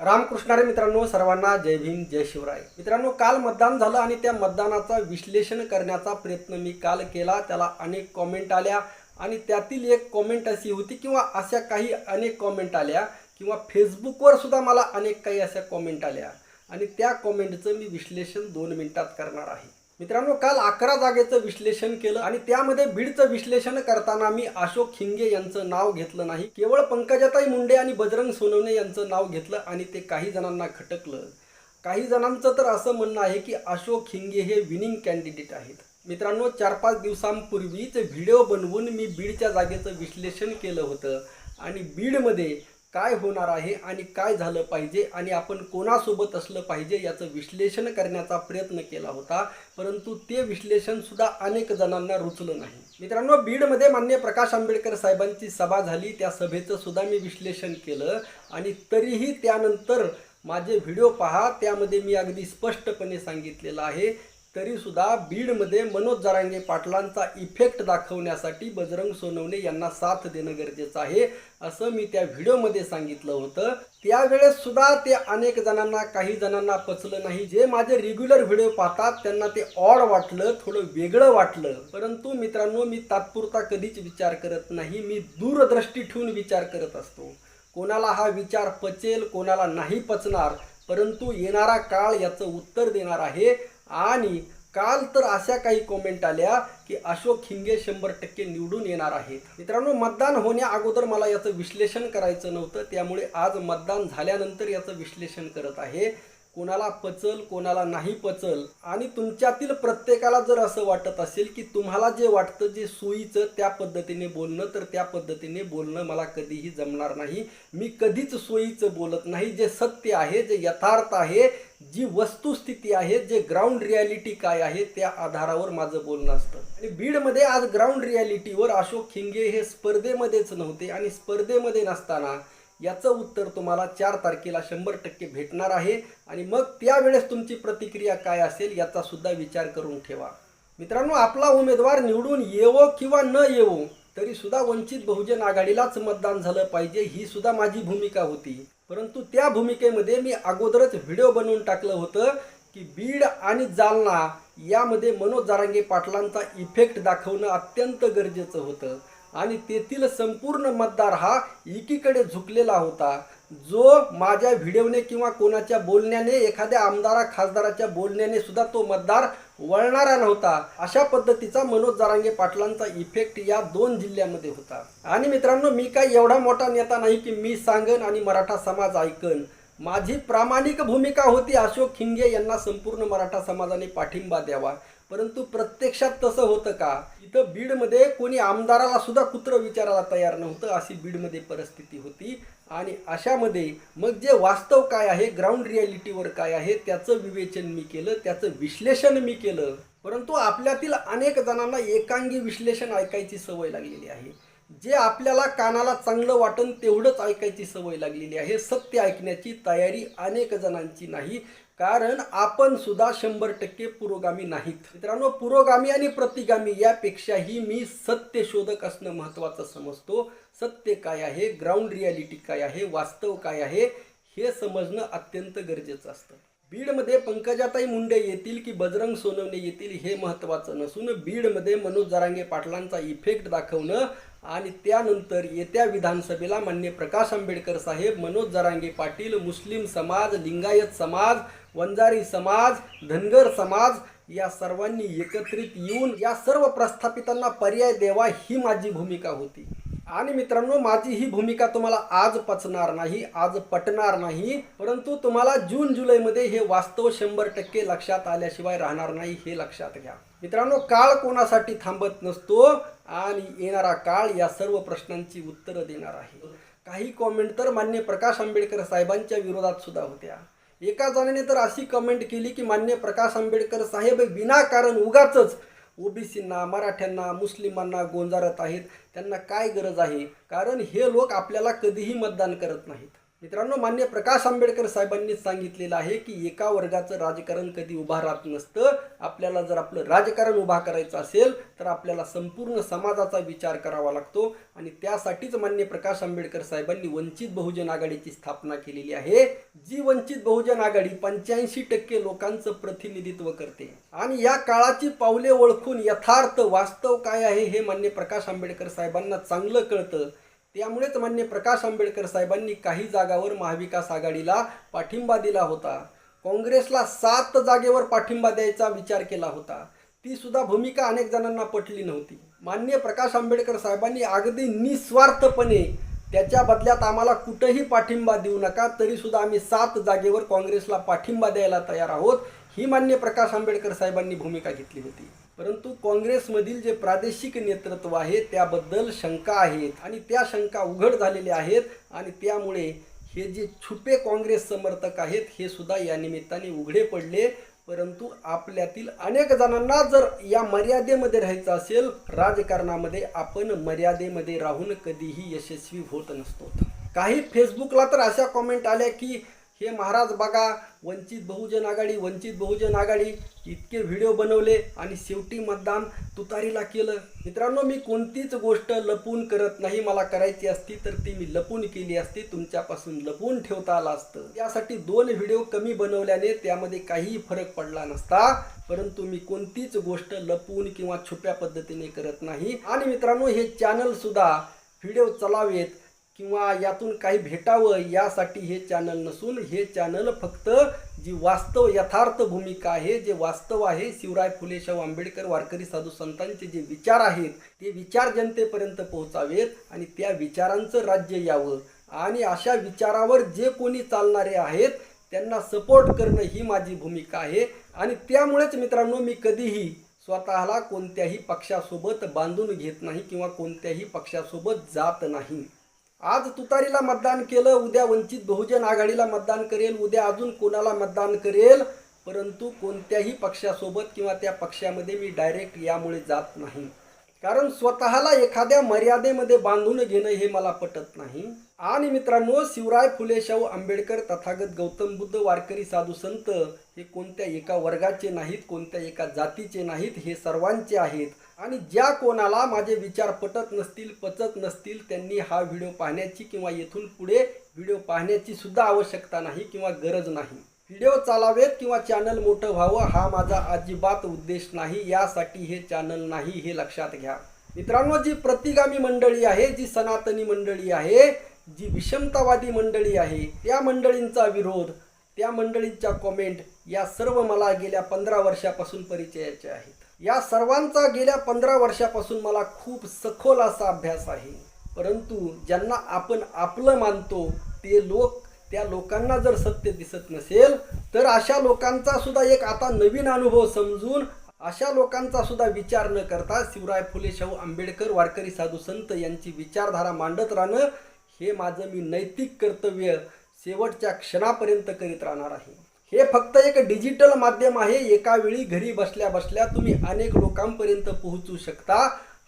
रामकृष्णारे मित्रांनो सर्वांना जय भीम जय शिवराय. मित्रांनो काल मतदान झालं आणि त्या मतदानाचा विश्लेषण करण्याचा प्रयत्न मी काल केला. त्याला अनेक कॉमेंट आल्या आणि त्यातील एक कॉमेंट अशी होती किंवा अशा काही अनेक कॉमेंट आल्या किंवा फेसबुकवर सुद्धा मला अनेक काही अशा कॉमेंट आल्या. आणि त्या कॉमेंटचं मी विश्लेषण दोन मिनिटात करणार आहे. मित्रांनो काल अकरा जागेचं विश्लेषण केलं आणि त्यामध्ये बीडचं विश्लेषण करताना मी अशोक खिंगे यांचं नाव घेतलं नाही. केवळ पंकजाताई मुंडे आणि बजरंग सोनवणे यांचं नाव घेतलं आणि ते काही जणांना खटकलं. काही जणांचं तर असं म्हणणं आहे की अशोक खिंगे हे विनिंग कॅन्डिडेट आहेत. मित्रांनो चार पाच दिवसांपूर्वीच व्हिडिओ बनवून मी बीडच्या जागेचं विश्लेषण केलं होतं. आणि बीडमध्ये काय होणार आहे आणि काय झालं पाहिजे आणि आपण कोणासोबत असलं पाहिजे याचं विश्लेषण करण्याचा प्रयत्न केला होता. परंतु ते विश्लेषणसुद्धा अनेक जणांना रुचलं नाही. मित्रांनो बीडमध्ये मान्य प्रकाश आंबेडकर साहेबांची सभा झाली. त्या सभेचं सुद्धा मी विश्लेषण केलं आणि तरीही त्यानंतर माझे व्हिडिओ पहा. त्यामध्ये मी अगदी स्पष्टपणे सांगितलेलं आहे. तरीसुद्धा बीडमध्ये मनोज जरांगे पाटलांचा इफेक्ट दाखवण्यासाठी बजरंग सोनवणे यांना साथ देणं गरजेचं आहे असं मी त्या व्हिडिओमध्ये सांगितलं होतं. त्यावेळेस सुद्धा ते अनेक जणांना काही जणांना पचलं नाही. जे माझे रेग्युलर व्हिडिओ पाहतात त्यांना ते ऑड वाटलं थोडं वेगळं वाटलं. परंतु मित्रांनो मी तात्पुरता कधीच विचार करत नाही. मी दूरदृष्टी ठेवून विचार करत असतो. कोणाला हा विचार पचेल कोणाला नाही पचणार परंतु येणारा काळ याचं उत्तर देणार आहे. आणि काल तर अशा काही कॉमेंट आल्या की अशोक खिंगे शंभर टक्के निवडून येणार आहेत. मित्रांनो मतदान होण्या अगोदर मला याचं विश्लेषण करायचं नव्हतं त्यामुळे आज मतदान झाल्यानंतर याचं विश्लेषण करत आहे. कोणाला पचल कोणाला नाही पचल. आणि तुमच्यातील प्रत्येकाला जर असं वाटत असेल की तुम्हाला जे वाटतं जे सोयीचं त्या पद्धतीने बोलणं तर त्या पद्धतीने बोलणं मला कधीही जमणार नाही. मी कधीच सोयीचं बोलत नाही. जे सत्य आहे जे यथार्थ आहे जी वस्तुस्थिती आहे जे ग्राउंड रियालिटी काय आहे त्या आधारावर माझं बोलणं असतं. आणि बीडमध्ये आज ग्राउंड रियालिटीवर अशोक खिंगे हे स्पर्धेमध्येच नव्हते. आणि स्पर्धेमध्ये नसताना याचं उत्तर तुम्हाला चार तारखेला शंभर टक्के भेटणार आहे. आणि मग त्यावेळेस तुमची प्रतिक्रिया काय असेल याचा सुद्धा विचार करून ठेवा. मित्रांनो आपला उमेदवार निवडून येवो किंवा न येवो तरी सुद्धा वंचित बहुजन आघाडीलाच मतदान झालं पाहिजे ही सुद्धा माझी भूमिका होती. परंतु त्या भूमिकेमध्ये मी अगोदरच व्हिडिओ बनवून टाकलं होतं की बीड आणि जालना यामध्ये मनोज जारांगे पाटलांचा इफेक्ट दाखवणं अत्यंत गरजेचं होतं. आणि तेथील संपूर्ण मतदार हा एकीकडे झुकलेला होता. जो माझ्या व्हिडिओने किंवा कोणाच्या बोलण्याने एखाद्या आमदारा खासदाराच्या बोलण्याने सुद्धा तो मतदार वळणारा नव्हता. अशा पद्धतीचा मनोज जारांगे पाटलांचा इफेक्ट या दोन जिल्ह्यामध्ये होता. आणि मित्रांनो मी काय एवढा मोठा नेता नाही की मी सांगन आणि मराठा समाज ऐकन. माझी प्रामाणिक भूमिका होती अशोक खिंगे यांना संपूर्ण मराठा समाजाने पाठिंबा द्यावा. परंतु प्रत्यक्षात तसं होतं का? इथं बीडमध्ये कोणी आमदाराला सुद्धा कुत्र विचारायला तयार नव्हतं अशी बीडमध्ये परिस्थिती होती. आणि अशामध्ये मग जे वास्तव काय आहे ग्राउंड रियालिटीवर काय आहे त्याचं विवेचन मी केलं त्याचं विश्लेषण मी केलं. परंतु आपल्यातील अनेक जणांना एकांगी विश्लेषण ऐकायची सवय लागलेली आहे. जे आपल्याला कानाला चांगलं वाटन तेवढंच ऐकायची सवय लागलेली आहे. सत्य ऐकण्याची तयारी अनेक जणांची नाही. कारण आपण सुद्धा शंभर टक्के पुरोगामी नाहीत. मित्रांनो पुरोगामी आणि प्रतिगामी यापेक्षाही मी सत्य शोधक असणं महत्त्वाचं समजतो. सत्य काय आहे? ग्राउंड रियालिटी काय आहे? वास्तव काय आहे? हे समजणं अत्यंत गरजेचं असतं. बीडमध्ये पंकजाताई मुंडे येतील की बजरंग सोनवणे येतील हे महत्त्वाचं नसून बीडमध्ये मनोज जरांगे पाटलांचा इफेक्ट दाखवणं आणि त्यानंतर येत्या विधानसभेला मान्य प्रकाश आंबेडकर साहेब मनोज जरांगे पाटील मुस्लिम समाज लिंगायत समाज वंजारी समाज धनगर समाज या सर्वांनी एकत्रित येऊन या सर्व प्रस्थापितांना पर्याय द्यावा ही माझी भूमिका होती. आणि मित्रांनो माझी ही भूमिका तुम्हाला आज पचणार नाही आज पटणार नाही परंतु तुम्हाला जून जुलैमध्ये हे वास्तव शंभर टक्के लक्षात आल्याशिवाय राहणार नाही हे लक्षात घ्या. मित्रांनो काळ कोणासाठी थांबत नसतो आणि येणारा काळ या सर्व प्रश्नांची उत्तरं देणार आहे. काही कॉमेंट तर मान्य प्रकाश आंबेडकर साहेबांच्या विरोधात सुद्धा होत्या. एका जणाने तर अशी कमेंट केली की मान्य प्रकाश आंबेडकर साहेब विनाकारण उगाचच ओबीसींना मराठ्यांना मुस्लिमांना गोंजारत आहेत. त्यांना काय गरज आहे? कारण हे लोक आपल्याला कधीही मतदान करत नाहीत. मित्रांनो मान्य प्रकाश आंबेडकर साहेबांनी सांगितलेलं आहे की एका वर्गाचं राजकारण कधी उभा राहत नसतं. आपल्याला जर आपलं राजकारण उभा करायचं असेल तर आपल्याला संपूर्ण समाजाचा विचार करावा लागतो. आणि त्यासाठीच मान्य प्रकाश आंबेडकर साहेबांनी वंचित बहुजन आघाडीची स्थापना केलेली आहे जी वंचित बहुजन आघाडी पंच्याऐंशी टक्के लोकांचं प्रतिनिधित्व करते. आणि या काळाची पावले ओळखून यथार्थ वास्तव काय आहे हे मान्य प्रकाश आंबेडकर साहेबांना चांगलं कळतं. त्यामुळेच मान्य प्रकाश आंबेडकर साहेबांनी काही जागावर महाविकास आघाडीला पाठिंबा दिला होता. काँग्रेसला सात जागेवर पाठिंबा द्यायचा विचार केला होता. ती सुद्धा भूमिका अनेक जणांना पटली नव्हती. मान्य प्रकाश आंबेडकर साहेबांनी अगदी निस्वार्थपणे त्याच्या बदल्यात आम्हाला कुठंही पाठिंबा देऊ नका तरीसुद्धा आम्ही सात जागेवर काँग्रेसला पाठिंबा द्यायला तयार आहोत ही मान्य प्रकाश आंबेडकर साहेबांनी भूमिका घेतली होती. परंतु काँग्रेसमधील जे प्रादेशिक नेतृत्व आहे त्याबद्दल शंका आहेत आणि त्या शंका उघड झालेल्या आहेत आणि त्यामुळे हे जे छुपे काँग्रेस समर्थक आहेत हे सुद्धा या निमित्ताने उघडे पडले. परंतु आपल्यातील अनेक जणांना जर या मर्यादेमध्ये राहायचं असेल राजकारणामध्ये आपण मर्यादेमध्ये राहून कधीही यशस्वी होत नसतो. काही फेसबुकला तर अशा कॉमेंट आल्या की हे महाराज बघा वंचित बहुजन आघाडी वंचित बहुजन आघाडी इतके व्हिडिओ बनवले आणि शेवटी मतदान तुतारीला केलं. मित्रांनो मी कोणतीच गोष्ट लपून करत नाही. मला करायची असती तर ती मी लपून केली असती. तुमच्यापासून लपून ठेवता आलं असतं. यासाठी दोन व्हिडिओ कमी बनवल्याने त्यामध्ये काहीही फरक पडला नसता. परंतु मी कोणतीच गोष्ट लपून किंवा छुप्या पद्धतीने करत नाही. आणि मित्रांनो हे चॅनल सुद्धा व्हिडिओ चलावेत. किंवा यातून काही भेटावं यासाठी हे चॅनल नसून हे चॅनल फक्त जी वास्तव यथार्थ भूमिका आहे जे वास्तव आहे शिवराय फुले शाहू आंबेडकर वारकरी साधू संतांचे जे विचार आहेत ते विचार जनतेपर्यंत पोहोचावेत आणि त्या विचारांचं राज्य यावं. आणि अशा विचारावर जे कोणी चालणारे आहेत त्यांना सपोर्ट करणं ही माझी भूमिका आहे. आणि त्यामुळेच मित्रांनो मी कधीही स्वतःला कोणत्याही पक्षासोबत बांधून घेत नाही किंवा कोणत्याही पक्षासोबत जात नाही. आज तुतारीला मतदान केलं उद्या वंचित बहुजन आघाडीला मतदान करेल उद्या अजून कोणाला मतदान करेल? परंतु कोणत्याही पक्षासोबत किंवा त्या पक्षामध्ये मी डायरेक्ट यामुळे जात नाही. कारण स्वतःला एखाद्या मर्यादेमध्ये बांधून घेणं हे मला पटत नाही. आणि मित्रांनो शिवराय फुले शाहू आंबेडकर तथागत गौतम बुद्ध वारकरी साधू संत हे कोणत्या एका वर्गाचे नाहीत कोणत्या एका जातीचे नाहीत हे सर्वांचे आहेत. आणि ज्या कोणाला माझे विचार पटत नसतील पचत नसतील त्यांनी हा व्हिडिओ पाहण्याची किंवा येथून पुढे व्हिडिओ पाहण्याची सुद्धा आवश्यकता नाही किंवा गरज नाही. व्हिडिओ चालावेत किंवा चॅनल मोठं व्हावं हा माझा अजिबात उद्देश नाही. यासाठी हे चॅनल नाही हे लक्षात घ्या. मित्रांनो जी प्रतिगामी मंडळी आहे जी सनातनी मंडळी आहे जी विषमतावादी मंडळी आहे त्या मंडळींचा विरोध त्या मंडळींच्या कॉमेंट या सर्व मला गेल्या पंधरा वर्षापासून परिचयाचे आहेत. या सर्वांचा गेल्या पंधरा वर्षापासून मला खूप सखोल असा अभ्यास आहे. परंतु ज्यांना आपण आपलं मानतो ते लोक त्या लोकांना जर सत्य दिसत नसेल तर अशा लोकांचा सुद्धा एक आता नवीन अनुभव समजून अशा लोकांचा सुद्धा विचार न करता शिवराय फुले शाहू आंबेडकर वारकरी साधू संत यांची विचारधारा मांडत राहणं हे माझं मी नैतिक कर्तव्य शेवटच्या क्षणापर्यंत करीत राहणार आहे. हे फक्त एक डिजिटल माध्यम आहे. एका वेळी घरी बसल्या बसल्या तुम्ही अनेक लोकांपर्यंत पोहोचू शकता.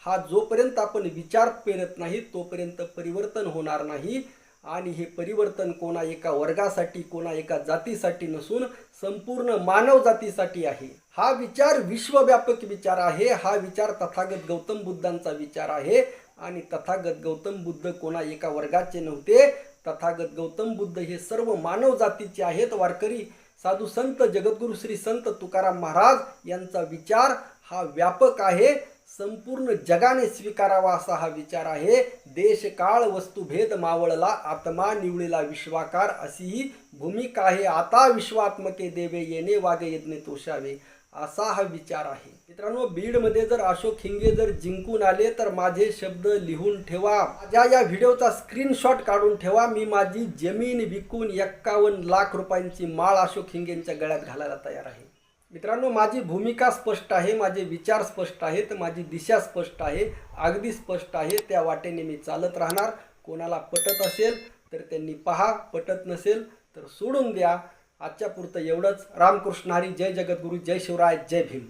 हा जोपर्यंत आपण विचार पेरत नाही तोपर्यंत परिवर्तन होणार नाही. आणि हे परिवर्तन कोणा एका वर्गासाठी कोणा एका जातीसाठी नसून संपूर्ण मानव जातीसाठी आहे. हा विचार विश्वव्यापक विचार आहे. हा विचार तथागत गौतम बुद्धांचा विचार आहे. आणि तथागत गौतम बुद्ध कोणा एका वर्गाचे नव्हते. तथागत गौतम बुद्ध हे सर्व मानव जातीचे आहेत. वारकरी साधू संत जगद्गुरु श्री संत तुकाराम महाराज यांचा विचार हा व्यापक आहे. संपूर्ण जगाने स्वीकारावा असा हा विचार आहे. देश काळ वस्तुभेद मावळला आत्मा निवळीला विश्वाकार अशी ही भूमिका आहे. आता विश्वात्मके देवे येणे वागे यज्ञ तोषावे असा हा विचार आहे. मित्रांनो बीडमध्ये जर अशोक हिंगे जर जिंकून आले तर माझे शब्द लिहून ठेवा. माझ्या या व्हिडिओचा स्क्रीनशॉट काढून ठेवा. मी माझी जमीन विकून एक्कावन्न लाख रुपयांची माळ अशोक हिंगेंच्या गळ्यात घालायला तयार आहे. मित्रांनो माझी भूमिका स्पष्ट आहे माझे विचार स्पष्ट आहेत माझी दिशा स्पष्ट आहे अगदी स्पष्ट आहे. त्या वाटेने मी चालत राहणार. कोणाला पटत असेल तर त्यांनी पहा पटत नसेल तर सोडून द्या. आजच्या पुरतं एवढंच. रामकृष्ण हरी जय जगद्गुरू जय शिवराय जय भीम.